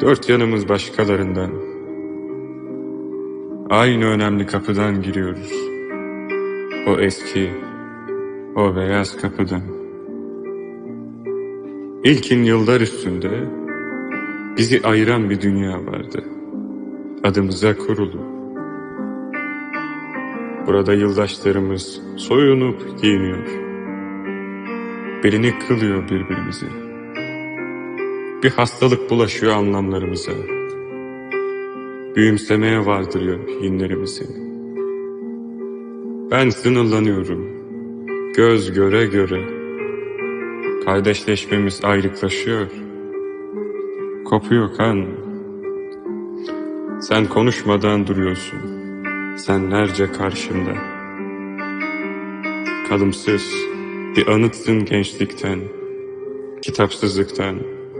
Dört yanımız başkalarından. Aynı önemli kapıdan giriyoruz. O eski, o beyaz kapıdan. İlkin yıllar üstünde bizi ayıran bir dünya vardı. Adımıza kurulu. Burada yıldaşlarımız soyunup giyiniyor. Belini kılıyor birbirimize. Bir hastalık bulaşıyor anlamlarımıza. Büyümsemeye vardırıyor yinlerimizi. Ben sınırlanıyorum. Göz göre göre. Kardeşleşmemiz ayrıklaşıyor. Kopuyor kan. Sen konuşmadan duruyorsun. Senlerce karşımda. Kalımsız bir anıtsın gençlikten, kitapsızlıktan,